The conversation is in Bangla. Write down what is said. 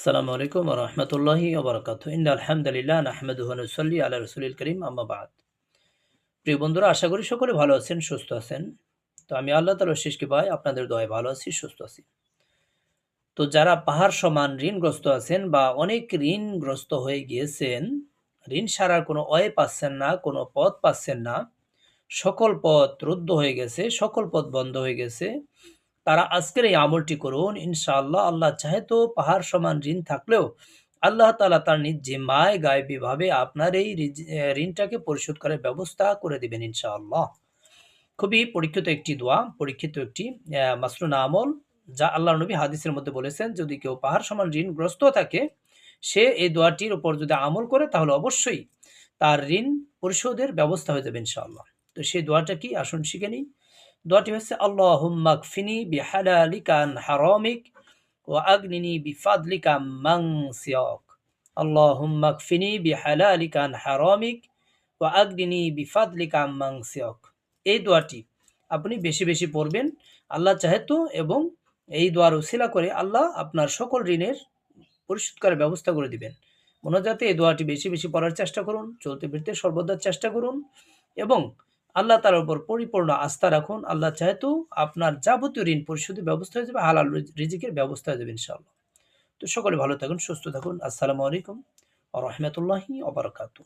আসসালামু আলাইকুম রহমতুল্লাহি ওবরাকাত ইন্না আলহামদুলিল্লাহ নাহমেদুহ নসল্লি আল্লাহ রসুলিল করিম আম্মাবাদ প্রিয় বন্ধুরা, আশা করি সকলে ভালো আছেন, সুস্থ আছেন। তো আমি আল্লাহ তালার শেষকে পাই আপনাদের দয়ে ভালো আছি, সুস্থ আছি। তো যারা পাহাড় সমান ঋণগ্রস্ত আছেন বা অনেক ঋণগ্রস্ত হয়ে গিয়েছেন, ঋণ সারার কোনো অয়ে পাচ্ছেন না, কোনো পথ পাচ্ছেন না, সকল পথ রুদ্ধ হয়ে গেছে, সকল পথ বন্ধ হয়ে গেছে তারা আজকের এই আমলটি করুন, ইনশাআল্লাহ আল্লাহ চাহে তো পাহাড় সমান ঋণ থাকলেও আল্লাহ তালা তার নিজ জিম্মায় গায়েবীভাবে আপনার এই ঋণটাকে পরিশোধ করার ব্যবস্থা করে দিবেন, ইনশাআল্লাহ। খুবই পরীক্ষিত একটি দোয়া, পরীক্ষিত একটি মাসরুন আমল, যা আল্লাহ নবী হাদিসের মধ্যে বলেছেন, যদি কেউ পাহাড় সমান ঋণগ্রস্ত থাকে, সে এই দোয়াটির উপর যদি আমল করে, তাহলে অবশ্যই তার ঋণ পরিশোধের ব্যবস্থা হয়ে যাবে, ইনশাআল্লাহ। তো সেই দোয়াটা কি? আসুন শিখে নিই। দোয়াটি হচ্ছে, আল্লাহুম্মা কফিনি বিহালালিকা আন হারামিক ওয়া আগনিনি বিফাদলিকা মাং সিয়াক আল্লাহুম্মা কফিনি বিহালালিকা আন হারামিক ওয়া আগনিনি বিফাদলিকা মাং সিয়াক এই দোয়াটি আপনি বেশি বেশি পড়বেন, আল্লাহ চাহেতো এবং এই দোয়ার উসিলা করে আল্লাহ আপনার সকল ঋণের পরিশোধ করার ব্যবস্থা করে দিবেন। মনোজাতে এই দোয়াটি বেশি বেশি পড়ার চেষ্টা করুন, চলতে ফিরতে সর্বদা চেষ্টা করুন, এবং আল্লাহ তার উপর পরিপূর্ণ আস্থা রাখুন। আল্লাহ চাহেতু আপনার যাবতীয় ঋণ পরিশোধের ব্যবস্থা হয়ে যাবে, হালাল রিজিকের ব্যবস্থা হয়ে যাবে ইনশাআল্লাহ। তো সকলে ভালো থাকুন, সুস্থ থাকুন। আসসালামু আলাইকুম রহমতুল্লাহি ওবরাকাতু